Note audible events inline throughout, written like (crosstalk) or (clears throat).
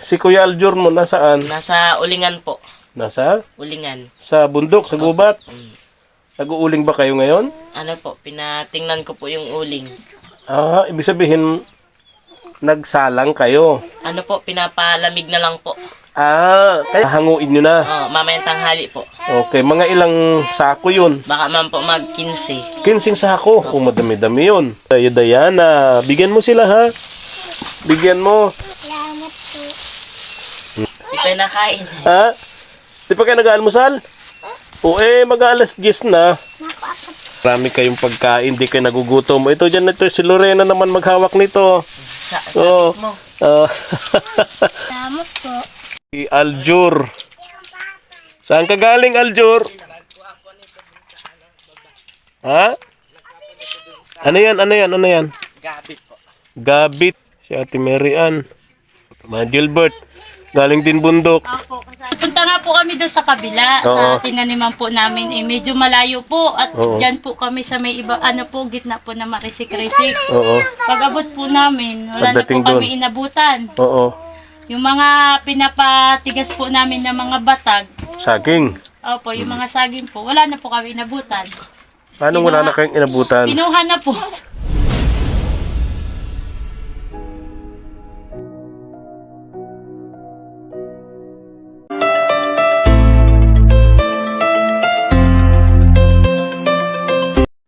Si Kuya Aljur mo, nasaan? Nasa ulingan po. Nasa? Ulingan. Sa bundok, sa gubat? Mm. Nag-uuling ba kayo ngayon? Ano po, pinatingnan ko po yung uling. Ah, ibig sabihin, nagsalang kayo. Ano po, pinapalamig na lang po. Ah, kaya hanguin nyo na. Oh, mamayang tanghali po. Okay, mga ilang sako yun? Baka man po mag-15. Kinsing sako. O, madami-dami yun. Tayo, Diana. Bigyan mo sila, ha? Bigyan mo. Pa nakain. Ha? Di pa kayo nag-almusal? O, eh, mag-alas 10 na. Marami kayong pagkain, di kayo nagugutom. Ito dyan, ito si Lorena naman maghawak nito. Sa, sabit mo. Ah, (laughs) Salamat po. si Aljur. Saan ka galing, Aljur? Ha? Ano yan? Ano yan? Ano yan? Gabi po. Gabit. Si Ate Mary Ann. Ma Gilbert. Galing din bundok. Opo. Punta nga po kami doon sa kabila, Oo. sa tinaniman po namin. Eh, medyo malayo po. At Oo. dyan po kami sa may iba, ano po, gitna po na marisik-risik. Oo. Pag abot po namin, wala Pagdating na po kami doon. inabutan. Oo. Yung mga pinapatigas po namin ng mga batag, Saging. opo, yung mga saging po, wala na po kami inabutan. Paano wala na kayong inabutan? Pinuha na po.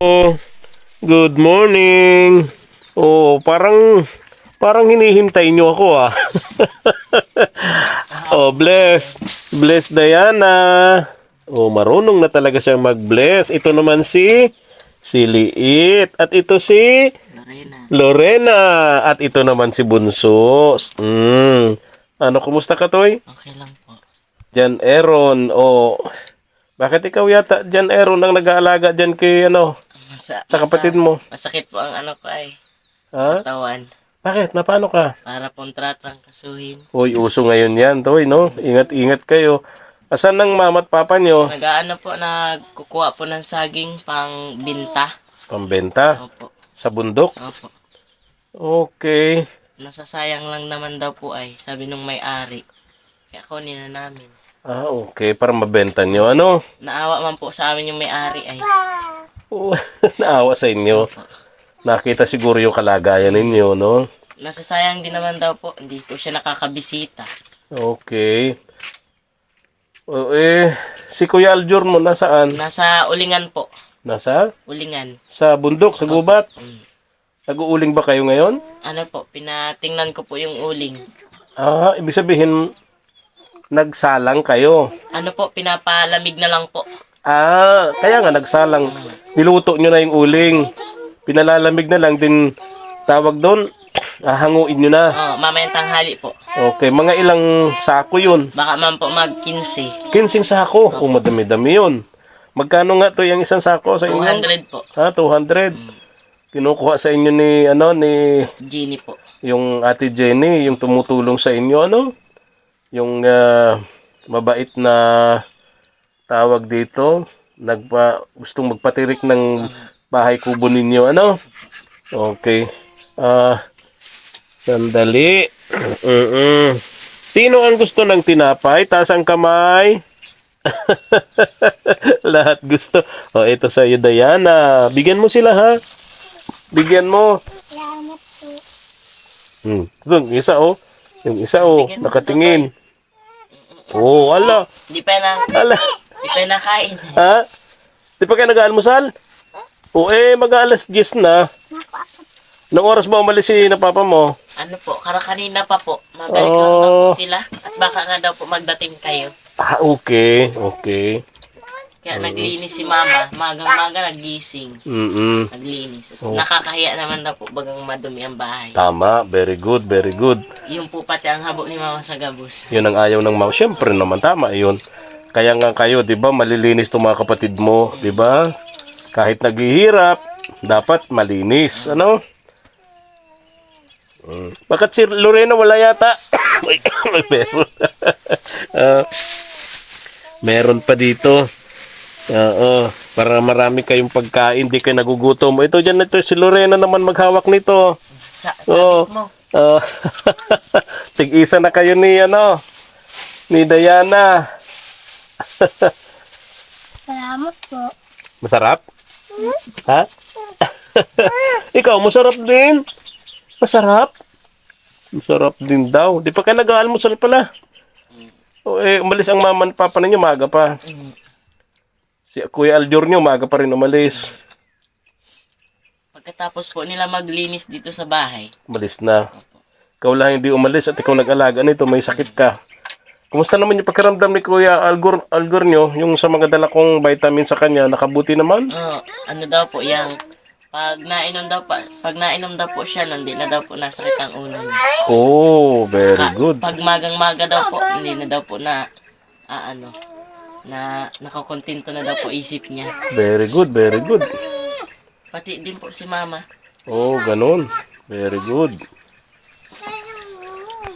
Oh, good morning. Oh, parang parang hinihintay niyo ako ah. (laughs) oh, bless. Bless Diana. Oh, marunong na talaga siyang mag-bless. Ito naman si si Liit at ito si Lorena. Lorena at ito naman si Bunso. Mm. Ano, kumusta ka, Toy? Okay lang po. Jan Aaron, oh. Bakit ikaw yata, Jan Aaron, ang nag-aalaga dyan kay, ano, Masa, sa kapatid mo? Masakit po ang ano ko ay. Ha? Tawan. Bakit? Na paano ka? Para pong tratrang kasuhin. Uy, uso ngayon yan, Toy, no? Ingat-ingat kayo. Asan ng mama at papa nyo? Nag-ano po, nagkukuha po ng saging pang binta. Pambenta? Opo. Sa bundok? Opo. Okay. Nasasayang lang naman daw po ay, sabi nung may-ari. Kaya kunin na namin. Ah, okay. Para mabenta nyo. Ano? Naawa man po sa amin yung may-ari ay. (laughs) Naawa sa inyo. Nakita siguro yung kalagayan ninyo, no? Nasasayang din naman daw po, hindi po siya nakakabisita. Okay. O, eh, si Kuya Aljur mo, nasaan? Nasa ulingan po. Nasa? Ulingan. Sa bundok, sa gubat? Mm. Nag-uuling ba kayo ngayon? Ano po, pinatingnan ko po yung uling. Ah, ibig sabihin, nagsalang kayo. Ano po, pinapalamig na lang po. Ah, kaya nga nagsalang. Niluto nyo na yung uling. Pinalalamig na lang din tawag doon. (clears throat) Ah, hanguin nyo na. Oh, mamayang tanghali po. Okay, mga ilang sako yun. Baka man po mag-15. Kinsing sako. Oh, madami-dami yun. Magkano nga to yung isang sako sa inyo? 200 po. Ha, 200. Kinukuha sa inyo ni, ano, ni, Genie po. yung ate Jenny, yung tumutulong sa inyo, ano? Yung ah, mabait na tawag dito, nagpa, gustong magpatirik ng bahay kubo ninyo, ano? Okay. Ah, sandali. Mm-mm. Sino ang gusto ng tinapay? Taas ang kamay. (laughs) Lahat gusto. O, ito sa iyo, Diana. Bigyan mo sila, ha? Bigyan mo. Salamat po. Hmm. Ito, yung isa, oh. Yung isa, oh. Nakatingin. Oh, ala. Di pa na, Ala. Di pa nakain. Ha? Di pa kayo nag-almusal? O, eh, mag-alas 10 na. Nang oras ba umalis si na papa mo? Ano po, kara kanina pa po. Mabalik lang daw Oh. po sila. At baka nga daw po magdating kayo. Ah, okay. Okay. Kaya naglinis si mama. Magang-maga nagising. Mm-mm. Naglinis. Oh. Nakakahiya naman daw po bagang madumi ang bahay. Tama. Very good. Very good. Yung po pati ang habo ni mama sa gabos. Yun ang ayaw ng mama. Siyempre naman, tama yun. Kaya nga kayo, di ba, malilinis itong mga kapatid mo, di ba? Kahit naghihirap, dapat malinis. Ano? Mm. Bakit si Lorena wala yata? (coughs) May, (coughs) may meron. (laughs) Ah, meron pa dito. Oo. Para marami kayong pagkain, di kayo nagugutom. Ito dyan, ito si Lorena naman maghawak nito. Sa, sabit mo. Ah, (laughs) tig-isa na kayo ni ano, ni Diana. Salamat po. Masarap? Ha? (laughs) Ikaw, masarap din. Masarap? Masarap din daw. Di pa kayo nag-aalmusal pala. O, eh, umalis ang mama at papa ninyo, maaga pa. Si Kuya Aljur nyo, maaga pa rin umalis. Pagkatapos po nila maglinis dito sa bahay, Umalis na. Ikaw lang hindi umalis at ikaw nag-alaga nito, may sakit ka. Kumusta naman yung pagkaramdam ni Kuya Algor, Algor nyo, yung sa mga dala kong vitamin sa kanya, nakabuti naman? oh, ano daw po, yung pag nainom daw pa, pag nainom daw po siya, hindi na daw po nasakit ang ulo niya. Oh, very Ka- good. Pag magang-maga daw po, hindi na daw po na, ah, ano, na nakakontento na daw po isip niya. Very good, very good. Pati din po si mama. Oh, ganun. Very good.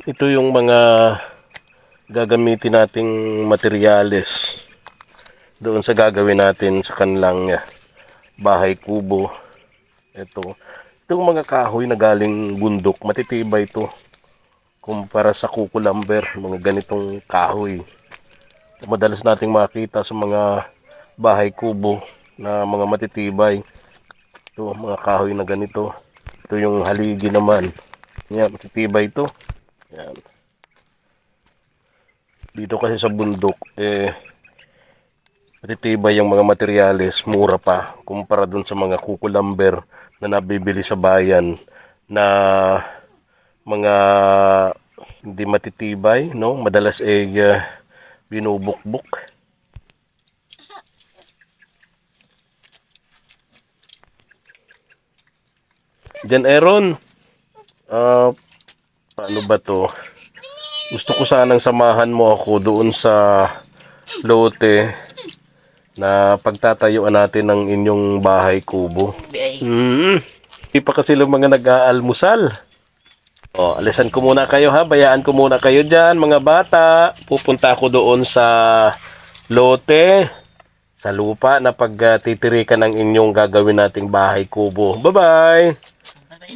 Ito yung mga gagamitin nating materyales doon sa gagawin natin sa kanilang eh, bahay kubo. Ito. Itong mga kahoy na galing bundok, matitibay ito. Kumpara sa kukulamber, mga ganitong kahoy. Madalas nating makita sa mga bahay kubo na mga matitibay. Ito, mga kahoy na ganito. Ito yung haligi naman. Yan, matitibay ito. Yan. Dito kasi sa bundok, eh, matitibay yung mga materyales, mura pa, kumpara dun sa mga kukulamber na nabibili sa bayan na mga hindi matitibay, no? Madalas eh, uh, binubukbuk. Jan Aaron, ah, paano ba to? Gusto ko sanang samahan mo ako doon sa lote na pagtatayuan natin ng inyong bahay kubo. BA. Hmm, hindi pa kasi lang mga nag-aalmusal. O, alisan ko muna kayo ha. Bayaan ko muna kayo dyan, mga bata. Pupunta ako doon sa lote, sa lupa na pagtitirikan ng inyong gagawin nating bahay kubo. Bye-bye!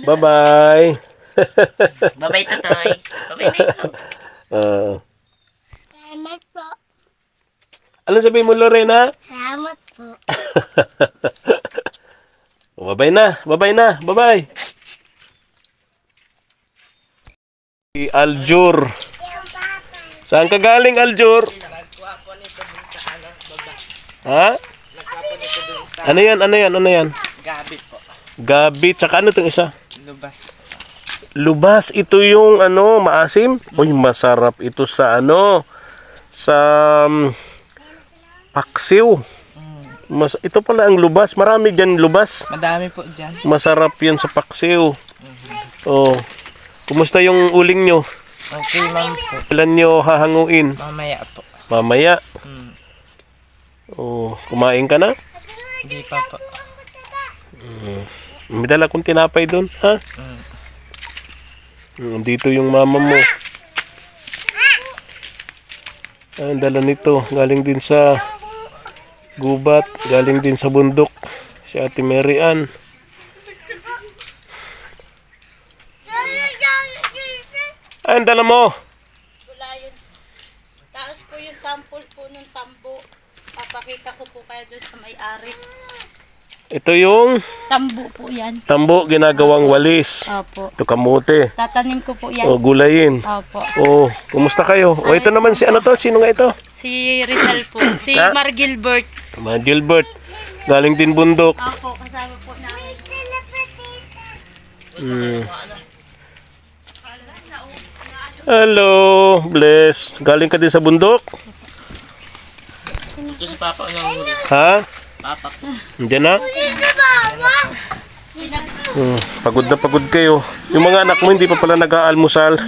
Bye-bye! Babay, tatoy. Babay, Ah, Salamat po. ano sabihin mo, Lorena? Salamat po. (laughs) Babay na, babay na, babay. Si Aljur. Saan ka galing, Aljur? Ha? Ano yan, ano yan, ano yan? Gabi po. Gabi, tsaka ano itong isa? Lubas. Lubas, ito yung ano, maasim? Uy, masarap ito sa ano, sa um, paksiw. Mas, ito pala ang lubas, marami dyan lubas. Madami po dyan. Masarap yan sa paksiw. Oh. Kumusta yung uling nyo? Okay, ma'am po. Ilan nyo hahanguin? Mamaya po. Mamaya. Hmm. Oh, kumain ka na? Hindi pa po. May dala kong tinapay doon, ha? Mm. Mm, Dito yung mama mo. Ah, Ang dala nito, galing din sa gubat, galing din sa bundok. Si Ate Mary Ann. Ang dala mo. Wala yun. Taas po yung sample po ng tambo. Papakita ko po kayo doon sa may-ari. Ito yung Tambo po yan. tambo ginagawang walis. Opo. Ito kamote. Tatanim ko po yan. O gulayin. Opo. Oh, kumusta kayo? O ito naman si ano to? Sino nga ito? Si Rizal po. Si Ha? Mar Gilbert. Ma Gilbert. Galing din bundok. Opo, kasama po namin. Mm. Hello, bless. Galing ka din sa bundok? Ito si Papa ang. Ha? Papa po. Diyan na? Hmm, pagod na pagod kayo. Yung mga anak mo hindi pa pala nag-aalmusal.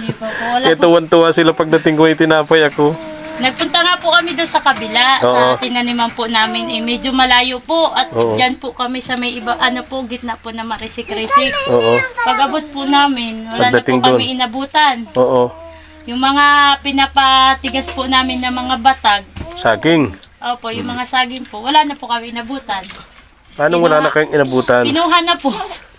Ito, tuwa sila pagdating ko yung tinapay ako. Nagpunta nga po kami doon sa kabila, Oo. sa tinaniman po namin. Eh, medyo malayo po at Oo. dyan po kami sa may iba, ano po, gitna po na marisik-risik. Oo, Pag-abot po namin, wala Pagdating na po kami doon. inabutan. oo. Yung mga pinapatigas po namin ng mga batag, Saging. Opo, yung mga saging po, wala na po kami inabutan. Paano wala na kayong inabutan? Kinuha na po.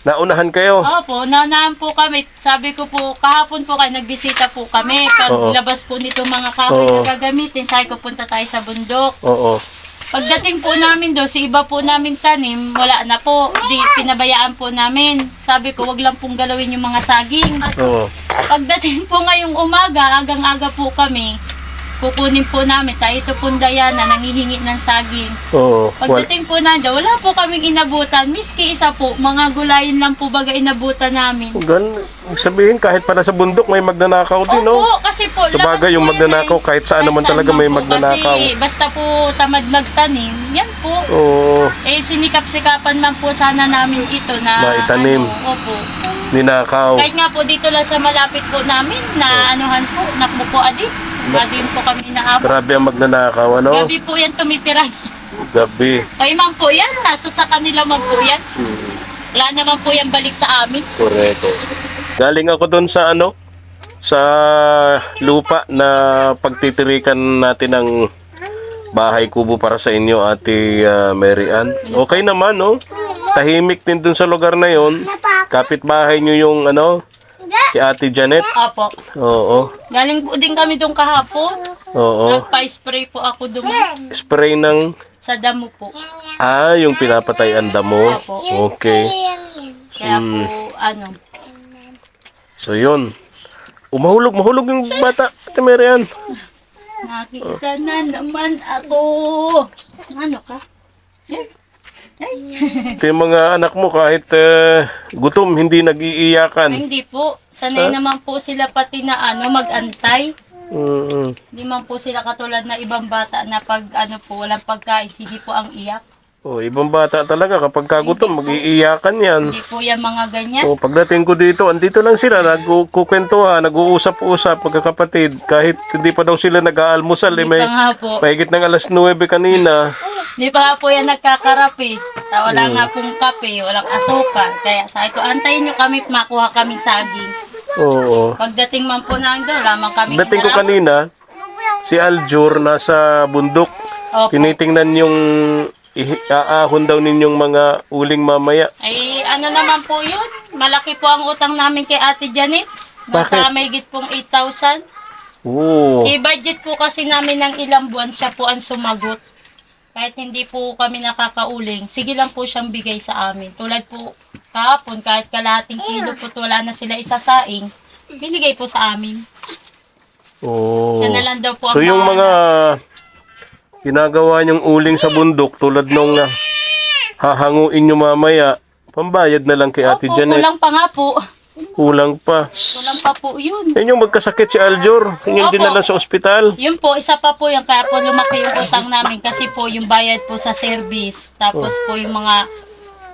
Naunahan kayo? Opo, nanaan po kami. Sabi ko po, kahapon po kayo, nagbisita po kami. Oo. Paglabas po nito mga kahoy Oo. na gagamitin, sabi ko punta tayo sa bundok. Oo. Pagdating po namin doon, si iba po namin tanim, wala na po. Di, pinabayaan po namin. Sabi ko, wag lang pong galawin yung mga saging. Oo. Pagdating po ngayong umaga, agang-aga po kami, kukunin po namin. Tayo ito pong Diana, nangihingi ng saging. Oo. Pagdating po nandiyan, wala po kaming inabutan. Miski isa po, mga gulayin lang po baga inabutan namin. Gan, sabihin kahit para sa bundok may magnanakaw din, Opo, no? kasi po, Sa bagay, yung yun magnanakaw, eh. kahit saan naman talaga may magnanakaw. Kasi basta po tamad magtanim, yan po. Oo. Eh, sinikap-sikapan man po sana namin ito na... Maitanim. Ano, opo. Ninakaw. Kahit nga po dito lang sa malapit po namin, na anuhan po, nakmo po Madin po kami na Grabe ang magnanakaw, ano? Gabi po yan tumitira. Gabi. Ay, man po yan. Nasa sa kanila man po yan. Wala naman po yan balik sa amin. Correct. Galing ako doon sa ano? Sa lupa na pagtitirikan natin ng bahay kubo para sa inyo, Ate ah, Mary Ann. Okay naman, no? Tahimik din dun sa lugar na yon. Kapit-bahay nyo yung ano, si Ate Janet. Opo. Oo. Galing po din kami doon kahapon. Oo. Nagpa-spray po ako doon Spray ng sa damo po. ah, yung pinapatay ang damo. Okay. Kaya Hmm. po, ano, So yun. Umahulog, mahulog yung bata. Ate Mary Ann. nakisa na naman ako. Ano ka? Ito yung mga anak mo kahit eh, gutom, hindi Ay, nag-iiyakan. hindi po. Sanay naman po sila pati na ano, mag-antay. Mm, Hindi man po sila katulad na ibang bata na pag ano po, walang pagkain, sige po ang iyak. oh, ibang bata talaga kapag kagutom, mag-iiyakan yan. Hindi po yan mga ganyan. Oh, pagdating ko dito, andito lang sila, nagkukwentuhan, nag-uusap-usap, magkakapatid. Kahit hindi pa daw sila nag-aalmusal, eh, Hindi may pa nga po. mahigit ng alas 9 kanina. Hindi pa nga po yan nagkakarapi. Ta wala nga pong kape, walang asukal. Kaya sabi ko, antayin nyo kami, makuha kami saging. Oo. Pagdating man po na doon, lamang kami Dating ko kanina, si Aljur nasa bundok. Opo. Tinitingnan yung ihi- aahon daw ninyong mga uling mamaya. Ay, ano naman po yun? Malaki po ang utang namin kay Ate Janet. Nasa may higit pong 8,000. Oo. Si budget po kasi namin ng ilang buwan, siya po ang sumagot. Kahit hindi po kami nakakauling, sige lang po siyang bigay sa amin. Tulad po kahapon, kahit kalahating kilo po wala na sila isasaing, binigay po sa amin. Oo. Siya na lang daw po So ang yung mga ginagawa niyong uling sa bundok tulad nung ah, hahanguin niyo mamaya, pambayad na lang kay Ate Opo, Janet. kulang pa nga po. Kulang pa. Kulang pa po yun. Yan yung magkasakit si Aljur. Yan yung Opo. dinala sa ospital. Yun po, isa pa po yung kaya po lumaki yung utang namin kasi po yung bayad po sa service. Tapos Oh. po yung mga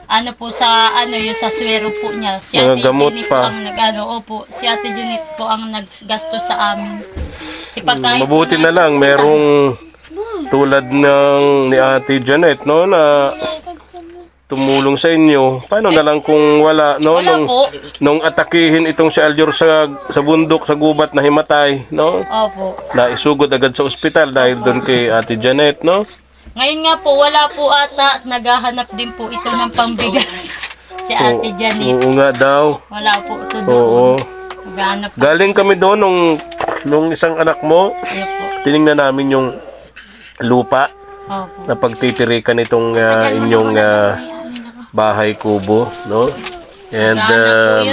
ano po sa ano yung sa swero po niya. Si Mga Ate gamot Jenny pa. po ang nag ano, opo, si Ate Janet po ang naggastos sa amin. Si pagkain po Mabuti na lang, hospital. merong tulad ng ni Ate Janet, no, na tumulong sa inyo. Paano na lang kung wala, no, Wala nung, po. nung atakihin itong si Aljur sa, sa bundok, sa gubat na himatay, no? Opo. Na isugod agad sa ospital dahil doon kay Ate Janet, no? Ngayon nga po, wala po ata. at Naghahanap din po ito ng pambigas. (laughs) si Ate Janet. Oo nga daw. Wala po ito doon. Oo. Naghahanap po. Galing kami doon nung, nung isang anak mo, Ayun po. tiningnan namin yung lupa Opo. na pagtitirikan itong ah, inyong ah, bahay kubo, no? And um,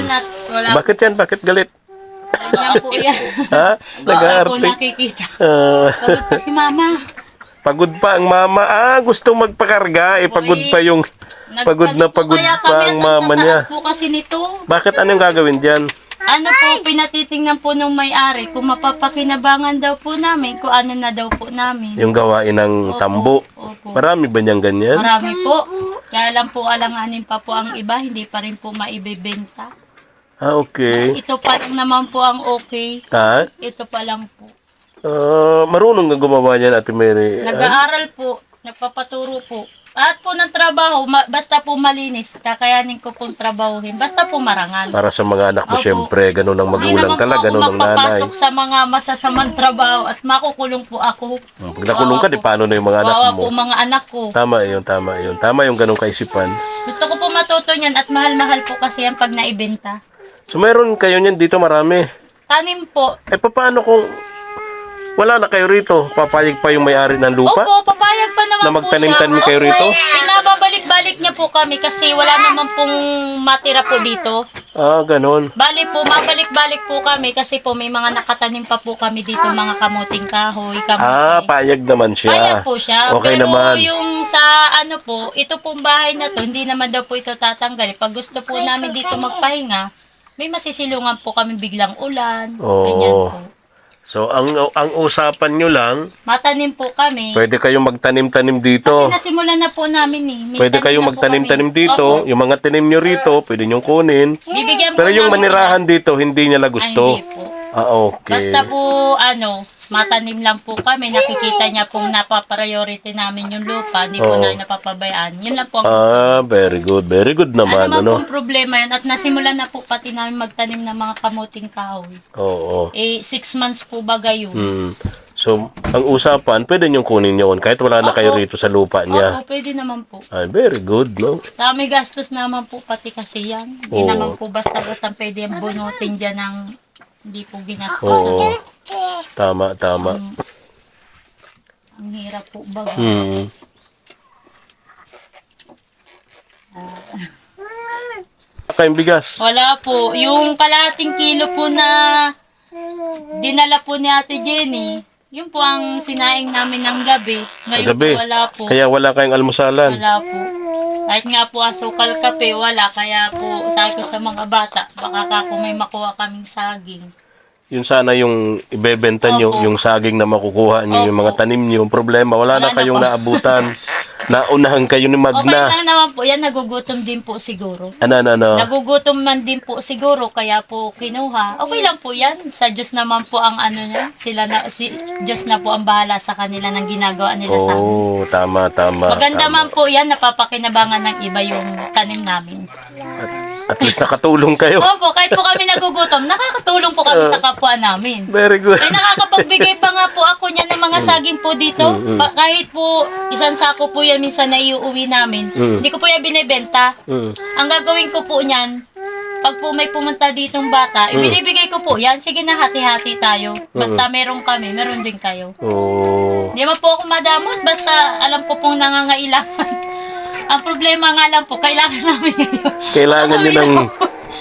bakit yan? Bakit galit? Yan po yan. (laughs) Ha? Basta po Nag-aarte. nakikita. Ah, Pagod pa si mama. pagod pa ang mama. Ah, gustong magpakarga. Eh, pagod pa yung... Pagod na po pagod kaya pa ang mama niya. nagtataas po kasi nito. Bakit anong gagawin dyan? Ano po, pinatitingnan po nung may-ari kung mapapakinabangan daw po namin, kung ano na daw po namin. Yung gawain ng tambo. Opo. Marami ba niyang ganyan? Marami po. Kaya lang po alanganin pa po ang iba, hindi pa rin po maibebenta. Ah, okay. Ito pa lang naman po ang okay. Ha? Ito pa lang po. Ah, marunong nga gumawa niyan, Ate Mary. Ah, Nag-aaral po, nagpapaturo po. At po ng trabaho, ma- basta po malinis, kakayanin ko pong trabahuhin. Basta po marangal. Para sa mga anak mo, Opo. syempre, ganun ang magulang talaga, ganun ang nanay. magpapasok sa mga masasamang trabaho at makukulong po ako. Hmm, Pag nakulong ka, di paano na yung mga anak Kawawa mo? po mga anak ko. Tama yun, tama yun. Tama yung ganung kaisipan. Gusto ko po matuto niyan at mahal-mahal po kasi yan pag naibenta. So meron kayo niyan dito marami. Tanim po. Eh paano kung wala na kayo rito? Papayag pa yung may-ari ng lupa? Opo, papayag pa naman Na magtanim-tanim kayo rito? Pinababalik-balik niya po kami kasi wala naman pong matira po dito. Ah, ganun. Bali po, mabalik-balik po kami kasi po may mga nakatanim pa po kami dito, mga kamuting kahoy, kamuti. Ah, payag naman siya. Payag po siya. Okay Pero naman. yung sa ano po, ito pong bahay na to, hindi naman daw po ito tatanggal. Pag gusto po namin dito magpahinga, may masisilungan po kami biglang ulan. Oo. Ganyan po. So, ang ang usapan nyo lang, Matanim po kami. pwede kayong magtanim-tanim Kasi dito. nasimulan na po namin eh. May Pwede tanim kayong po magtanim-tanim kami. dito. Opo. Yung mga tanim nyo rito, pwede nyo kunin. Bibigyan po Pero yung namin manirahan dito, hindi nila sila. Ay, gusto. hindi po. Ah, okay. Basta po, ano, matanim lang po kami. Nakikita niya pong napapriority namin yung lupa. Hindi Oo. po namin napapabayaan. Yun lang po ang gusto. Ah, very good. Very good Ano naman, naman ano? pong problema yun. At nasimulan na po pati namin magtanim ng mga kamuting kahoy. Oo. Eh, six months po baga yun. Hmm. So, ang usapan, pwede nyo kunin yun kahit wala na kayo Opo. rito sa lupa niya. Opo, pwede naman po. Ay, very good, no? Sa may gastos naman po pati kasi yan. Hindi Oo. naman po basta-basta pwede yung bunutin dyan ng hindi po ginastos. Oo. Tama, tama. Ang hirap po baga. Hmm. Kayong bigas. Wala po. Yung kalating kilo po na dinala po ni Ate Jenny, yun po ang sinaing namin ng gabi. Ngayon Gabi. po wala po. Kaya wala kayong almusalan. Wala po. Kahit nga po asukal kape, wala. Kaya po sabi ko sa mga bata, baka ka kung may makuha kaming saging. Yun sana yung ibebenta nyo, Opo. yung saging na makukuha nyo, yung mga Opo. tanim nyo. Yung problema, wala, na Wala na kayong po. naabutan. (laughs) Naunahan kayo ni Okay Magna. lang naman po. Yan, nagugutom din po siguro. Ano, ano, ano? Nagugutom man din po siguro, kaya po kinuha. Okay lang po yan. Sa Diyos naman po ang ano niya. Sila na, si, Diyos na po ang bahala sa kanila ng ginagawa nila sa amin. Oo, tama, tama. Maganda tama. man po yan, napapakinabangan ng iba yung tanim namin. At least nakatulong kayo. Opo, kahit po kami nagugutom, nakakatulong po kami sa kapwa namin. Very good. Ay, nakakapagbigay pa nga po ako niyan ng mga saging po dito. Pa- kahit po isang sako po yan minsan na iuwi namin. Mm. Hindi ko po yan binibenta. Mm. Ang gagawin ko po niyan, pag po may pumunta ditong bata, ibinibigay ko po yan. Sige na, hati-hati tayo. Basta meron kami, meron din kayo. Oo. Hindi man po ako madamot, basta alam ko pong nangangailangan. (laughs) Ang problema nga lang po, kailangan namin ngayon. Kailangan nyo ng...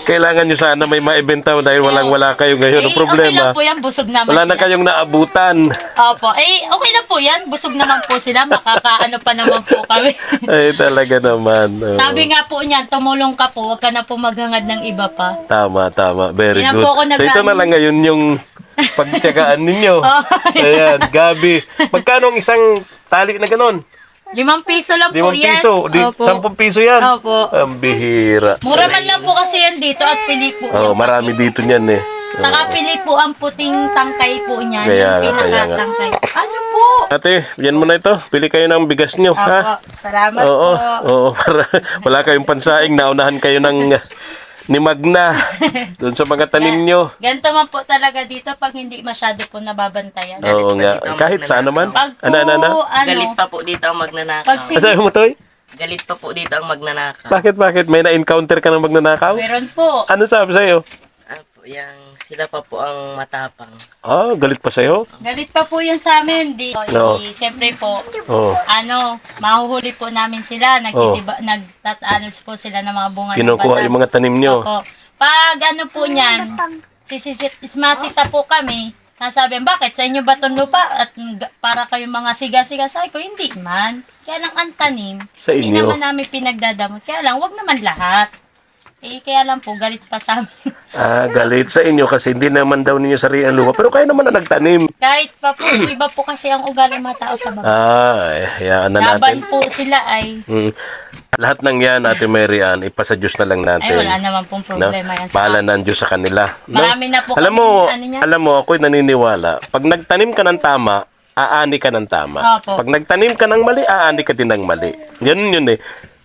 Kailangan nyo sana may maibenta dahil walang wala kayo ngayon. Ang Eh, Okay problema, lang po yan, busog naman wala na sila. kayong naabutan. Opo. Eh, okay lang po yan. Busog naman po sila. Makakaano pa naman po kami. Ay, (laughs) talaga naman. Oo. (laughs) Sabi nga po niyan, tumulong ka po. Huwag ka na po maghangad ng iba pa. Tama, tama. Very Yan good. po ako So ito na lang ngayon yung (laughs) pagtsagaan ninyo. Oh, Ayan, Gabi. Magkano ang isang tali na ganon? Limang piso lang po Limang yan. piso. Di, Opo. sampung piso yan. Opo. Ang bihira. Mura man lang po kasi yan dito at pili po. Oh, yung marami dito niyan eh. Saka pili po ang puting tangkay po niyan. Kaya nga, kaya nga. pinakatangkay. Ano po? Ate, yan mo na ito. Pili kayo ng bigas nyo, ha? Opo. Salamat Oo, po. oo. Para (laughs) wala kayong pansaing. Naunahan kayo ng ni Magna. (laughs) Doon sa mga tanim nyo. Ganito man po talaga dito pag hindi masyado po nababantayan. Oo pa nga. dito ang Kahit saan naman. Pag po, Ano, ano, ano? ano, Galit pa po dito ang magnanakaw. pag si Sabi mo, Toy? Galit pa po dito ang magnanakaw. Bakit, bakit? May na-encounter ka ng magnanakaw? meron po. Ano sabi sa'yo? Ah, po, yang sila pa po ang matapang. Ah, galit pa sa'yo? Galit pa po yun sa amin. Di, No. di, Siyempre po, Oo. ano, mahuhuli po namin sila. Nagtitiba, nagtatanos po sila ng mga bunga. ng Oh. Kinukuha yung mga tanim nyo. Opo. Pag ano po niyan, sisisit, ismasita po kami. Nasabi, bakit? Sa inyo ba itong lupa? At para kayong mga siga-siga. Sabi ko, hindi man. Kaya lang ang tanim. Sa Hindi inyo. naman namin pinagdadamot. Kaya lang, wag naman lahat. Eh, kaya lang po, galit pa sa amin. Ah, galit sa inyo kasi hindi naman daw ninyo sarili ang lupa. Pero kayo naman na nagtanim. Kahit pa po, iba po kasi ang ugali ng mga tao sa baba. Ah, eh, hayaan na Laban natin. po sila ay, Hmm. Lahat ng yan, Ate Mary Ann, ipasa Diyos na lang natin. ay wala naman pong No? problema yan sa Bahala na ang Diyos sa kanila. No? Marami na po alam kami, mo, ano niya? alam mo, ako'y naniniwala. Pag nagtanim ka ng tama, aani ka ng tama. Opo. Pag nagtanim ka ng mali, aani ka din ng mali. Ganun yun eh.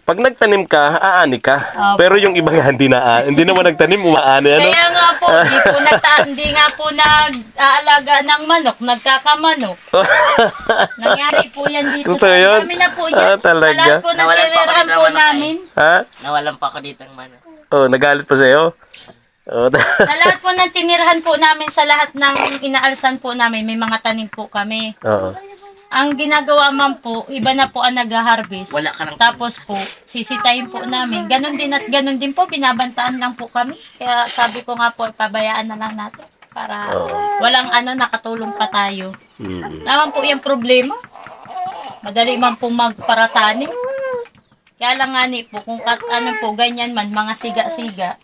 Pag nagtanim ka, aani ka. Opo. Pero yung iba nga hindi na hindi naman nagtanim, umaani ano. Kaya nga po, hindi po hindi nga po nag-aalaga ng manok, nagkakamanok. (laughs) Nangyari po yan dito Totoo yun? Kami na po yan. Ah, talaga? Sa lahat po Nawalan pa po manok, eh. namin. ha? Nawalan pa ako dito ng mana. Oh, nagalit pa sa'yo? Oh, (laughs) Sa lahat po ng tinirahan po namin, sa lahat ng inaalsan po namin, may mga tanim po kami. Oo. Ang ginagawa man po, iba na po ang nag-harvest. Wala ka ng- Tapos po, sisitayin po namin. Ganon din at ganon din po, binabantaan lang po kami. Kaya sabi ko nga po, pabayaan na lang natin. Para walang ano, nakatulong pa tayo. Mm. Naman po yung problema. Madali man po magparatani. Kaya lang nga ni po, kung kat, ano po, ganyan man, mga siga-siga.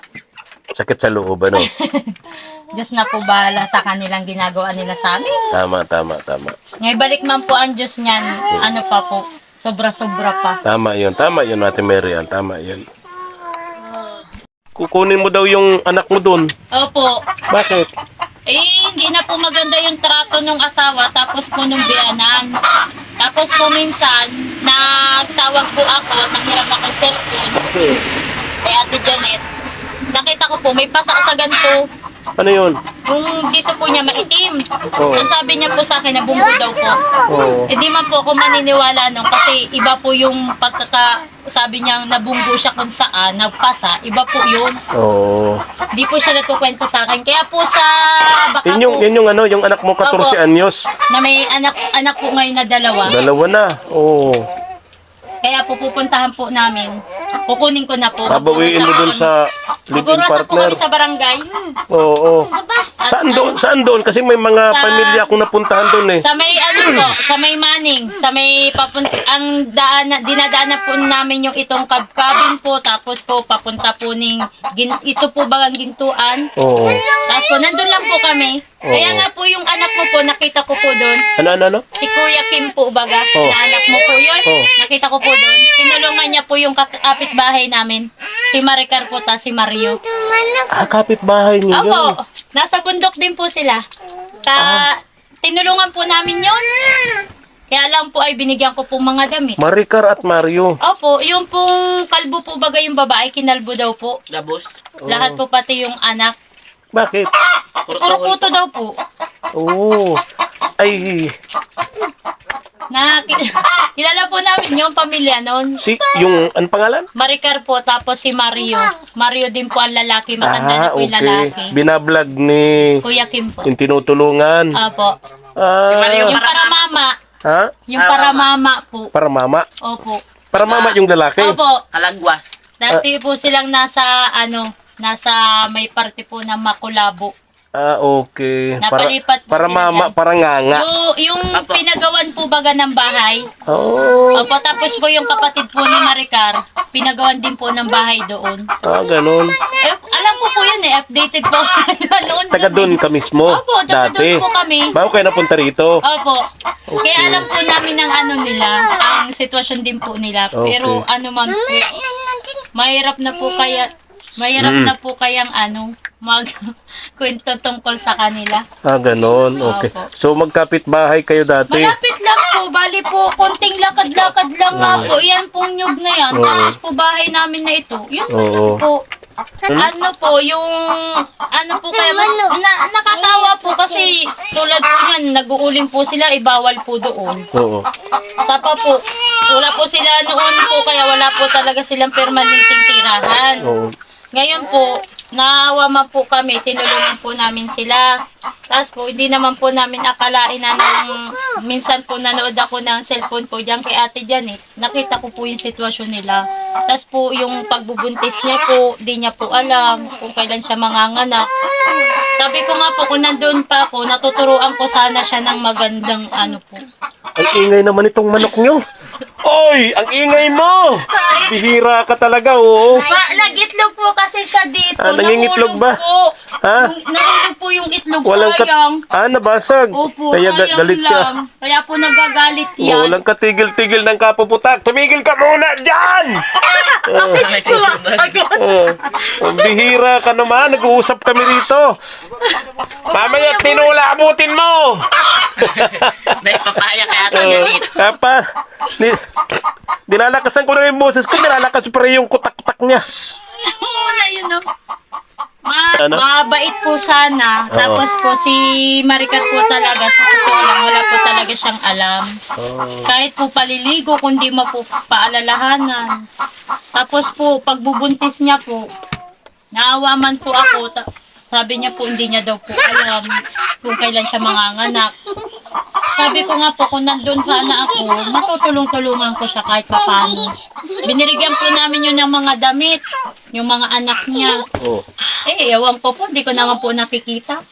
Sakit sa loob, ano? (laughs) Diyos na po bahala sa kanilang ginagawa nila sa amin. Tama, tama, tama. Ngay balik man po ang Diyos niyan, ano pa po, sobra-sobra pa. Tama yun, tama yun, Ate Mary, Ann, tama yun. Kukunin mo daw yung anak mo dun. Opo, Bakit? eh hindi na po maganda yung trato ng asawa tapos po nung biyanan. Tapos po minsan, nagtawag po ako, nanghirap ako ng cellphone kay Ate Janet. Nakita ko po, may pasaksagan po. Ano yun? Yung dito po niya maitim. Oo. Ang sabi niya po sa akin na bumbo daw po. Oo. Eh di man po ako maniniwala nung kasi iba po yung pagkaka sabi niya nabunggo siya kung saan, nagpasa, iba po yun. Oo. Di po siya nagkukwento sa akin. Kaya po sa baka Yun yung, po yun yung ano, yung anak mo 14 Opo. anyos. na may anak anak po ngayon na dalawa. Dalawa na. Oo. Kaya po pupuntahan po namin. Kukunin ko na po. Babawiin mo dun sa live-in Magurasa po partner. kami sa barangay. Oo. Saan doon? Saan doon? Kasi may mga Sa- pamilya akong napuntahan doon eh. Sa may ano po, sa may maning, sa may papunta, ang daan, dinadaanan po namin yung itong kabkabin po, tapos po papunta po ning, gin, ito po bagang gintuan. Oo. Tapos po, nandun lang po kami. Kaya Oo. nga po yung anak mo po, nakita ko po doon. Ano, ano, ano? Si Kuya Kim po baga, Oh. na anak mo po yun. Oh. Nakita ko po doon. Tinulungan niya po yung kapitbahay namin. Si Maricar po ta, si Mario. Ah, kapitbahay niyo yun. Opo, nasa bundok din po sila. Ka, Ah. tinulungan po namin yon. Kaya lang po ay binigyan ko po mga damit. Maricar at Mario. Opo, yung pong kalbo po baga yung babae, kinalbo daw po. Labos. Lahat po pati yung anak. Bakit? Puro Kurtuhoy. puto daw po. Oo. Ay, Na, (laughs) kilala po namin yung pamilya noon. si, yung, ang pangalan? Maricar po, tapos si Mario. Mario din po ang lalaki, matanda na Ah, po yung okay. lalaki. Binablog ni Kuya Kim po. yung tinutulungan. Opo. Ah, Si Mario. Yung para mama. Ha? Yung para mama po. Para mama. Opo. Para mama yung lalaki. Opo. Kalagwas. Dati po silang nasa, ano, nasa may parte po ng Makulabo. Ah, okay. Para, Napalipat po para sila mama, dyan. para nganga. Yung, yung pinagawan po baga ng bahay. Oh, Opo, tapos po yung kapatid po ni Maricar, pinagawan din po ng bahay doon. ah, ganun. Eh, alam ko po yun eh, updated po. (laughs) Noon Taga dun doon ka mismo. Opo, taga dati. doon po kami. Bago kayo napunta rito. Opo. Kaya alam po namin ng ano nila, ang sitwasyon din po nila. Okay. Pero ano man po, mahirap na po kaya, mahirap Mm. na po kayang ano, mag kwento tungkol sa kanila. Ah, ganun. Okay. Opo. So, magkapit bahay kayo dati. Malapit lang po, bali po, konting lakad-lakad lang nga po. Yan pong nyug na yan. Oo. Tapos po bahay namin na ito. Yun na Oo. lang po. Ano po, yung, ano po kaya, mas, na, nakakawa po kasi tulad po yan, nag-uuling po sila, ibawal po doon. Oo. Sa pa po, wala po sila noon po, kaya wala po talaga silang permanenteng tirahan. Oo. Ngayon po, naawa man po kami, tinulungan po namin sila. Tapos po, hindi naman po namin akalain na nung minsan po nanood ako ng cellphone po dyan kay ate Janet. Nakita ko po yung sitwasyon nila. Tapos po, yung pagbubuntis niya po, di niya po alam kung kailan siya manganganak. Sabi ko nga po, kung nandun pa ako, natuturuan ko sana siya ng magandang ano po. Ang ingay naman itong manok nyo. Oy, ang ingay mo! Bihira ka talaga, oo. Pa, nagitlog po kasi siya dito. Ah, nangingitlog Nahulog ba? Po. Ha? Nahulog po yung itlog, Walang kat... sayang. Ah, nabasag. Opo, Kaya ga- sayang galit siya. lang. Kaya po nagagalit Oh, yan. walang katigil-tigil ng kapuputak. Tumigil ka muna dyan! (laughs) Oh, ang bihira ka naman. Nag-uusap kami rito. Mamaya tinula abutin mo! (laughs) May papaya kaya sa Oh, ganit. Kapa, ni, nilalakasan ko na yung boses ko. Nilalakas pa rin yung kutak-kutak niya. (laughs) Wala yun, no? Ma Ano? mabait po sana. Tapos po si Maricat po talaga, sa totoo lang, wala po talaga siyang alam. Kahit po paliligo, kundi mo po paalalahanan. Tapos po, pagbubuntis niya po, naawa man po ako. Ta- sabi niya po, hindi niya daw po alam kung kailan siya manganganak. Sabi ko nga po, kung nandun sana ako, matutulong-tulungan ko siya kahit paano. Binirigyan po namin yun ng mga damit, yung mga anak niya. Oh. Eh, ewan ko po, hindi ko naman po nakikita.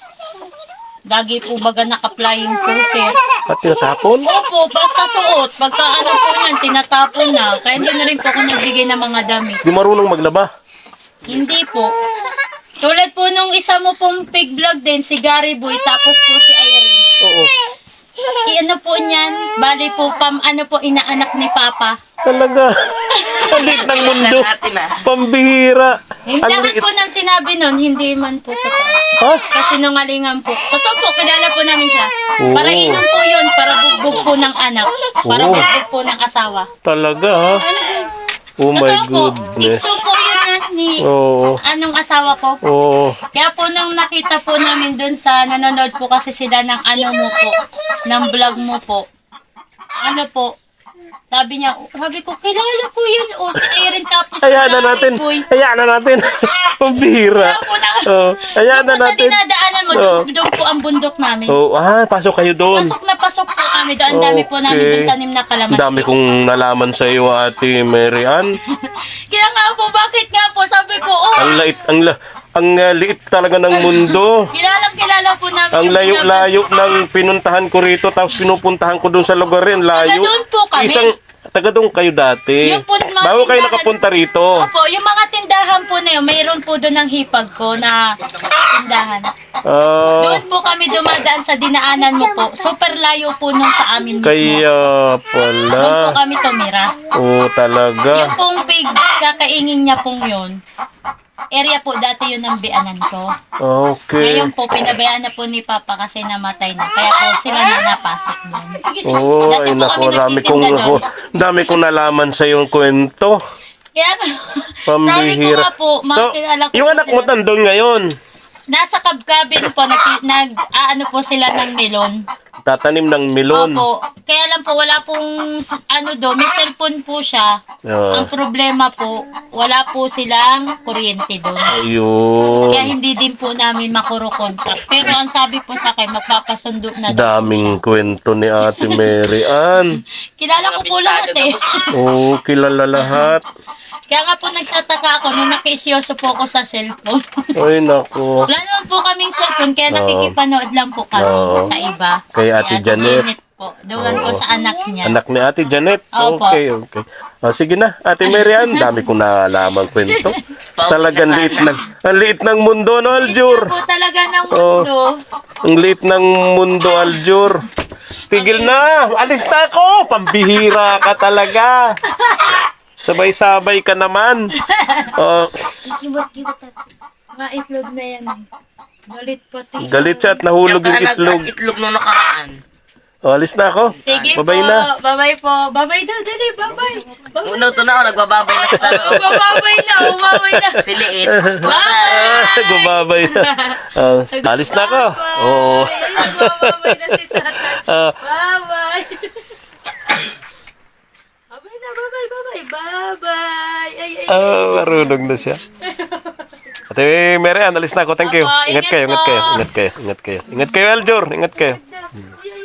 Lagi po baga naka-flying saucer. At tinatapon? Opo, basta suot. Pagka ano po yan, tinatapon na. Kaya hindi na rin po ako nagbigay ng mga damit. Di marunong maglaba. Hindi po. Tulad po nung isa mo pong pig vlog din, si Gary Boy, tapos po si Irene. Oo. I-ano po niyan, bali po, pam, ano po, inaanak ni Papa. Talaga. Ang liit ng mundo. Ah. Pambihira. Hindi Ang naman liit. po nang sinabi nun, hindi man po totoo. Ha? Kasi nungalingan po. Totoo po, kilala po namin siya. Oo. Para inom po yun, para bugbog po ng anak. Para Oo. bugbog po ng asawa. Talaga ha? Oh my Totoo po, goodness. ikso po yun ni Oo. anong asawa ko. Oo. Kaya po nung nakita po namin dun sa nanonood po kasi sila ng ano mo po, ng vlog mo po. Ano po, sabi niya, sabi ko, kilala ko yun. O, si Erin tapos si Hayaan na natin. (laughs) Hayaan na natin. Pambihira. Oo. Hayaan na po sa natin. dinadaanan mo, Oo. doon, doon po ang bundok namin. Oh, ah, pasok kayo doon. Pasok na pasok po kami doon. Ang dami po namin Okay. doon tanim na Ang kalamansi. dami kong nalaman sa iyo, Ate Mary Ann. (laughs) Kaya nga po, bakit nga po? Sabi ko, oh, Ang lait, ang la, ang uh, liit talaga ng mundo. (laughs) kilalang kilala po namin. Ang yung layo-layo ng pinuntahan ko rito tapos pinupuntahan ko doon sa lugar rin, layo. Taga doon po kami. Isang taga doon kayo dati. Yung po, mga Bago kayo tindahan- nakapunta rito. Opo, yung mga tindahan po na yun, mayroon po doon ng hipag ko na tindahan. Ah, Doon po kami dumadaan sa dinaanan mo po. Super layo po nung sa amin mismo. kaya Doon po pala. kami tumira. Oo, talaga. Yung pong pig, kakaingin niya pong yun. Area po dati yun ng bianan ko. Okay. Ngayon po, pinabayaan na po ni Papa kasi namatay na. Kaya po sila na napasok doon. Oo, Dati ay nako, dami kong, doon. dami kong nalaman sa iyong kwento. Kaya sabi ko Pambihira. nga po, So, ko yung po anak mo sila. nandun ngayon. Nasa kabkabin po, nag, nag aano po sila ng melon. Tatanim ng melon. Opo. Kaya lang po, wala pong, s- ano do, may cellphone po siya. Oo. Ang problema po, wala po silang kuryente doon. Ayun. Kaya hindi din po namin makurokontak. Pero ang sabi po sa akin, magpapasundo na daw Daming kwento ni Ate Mary Ann. (laughs) Kilala ko po lahat eh. Oo, kilala lahat. Kaya nga po nagtataka ako nung nakiisyoso po ako sa cellphone. Ay, nako. Wala naman po kaming cellphone, kaya nakikipanood lang po kami Oo. sa iba. Kay Ate Janet. po. Doon po sa anak niya. Anak ni Ate Janet. Opo. Okay, okay. Ah, sige na, Ate Mary Ann. (laughs) Dami kong nalaman kwento. Talagang liit ng, ang liit ng mundo, no, Aljur? po talaga ng mundo. Ang liit ng mundo, Aljur. Tigil na! Alis na ako! Pambihira ka talaga! Sabay-sabay ka naman. (laughs) Oh. Maitlog na yan. eh. Galit po, ti. galit siya at nahulog yung itlog. Itlog nung nakaraan. Oh, alis na ako. Sige Babay po. na. Babay po. Babay daw. Dali, babay. Babay. Una to na ako, nagbababay na sa Oh, (laughs) babay na. Babay na. Si Liit. Bye! (laughs) Gumabay na. Ah, alis na ako. Oo. Babay na si tatay. (laughs) Ah, Bye-bye. Babay na, babay, babay. Bye-bye. Ay, ay, ah, marunong na siya. Ate Mary Ann, alis na ako. Thank you. Ingat kayo, ingat kayo, ingat kayo, ingat kayo. Ingat kayo, Aljur. Ingat kayo. ay.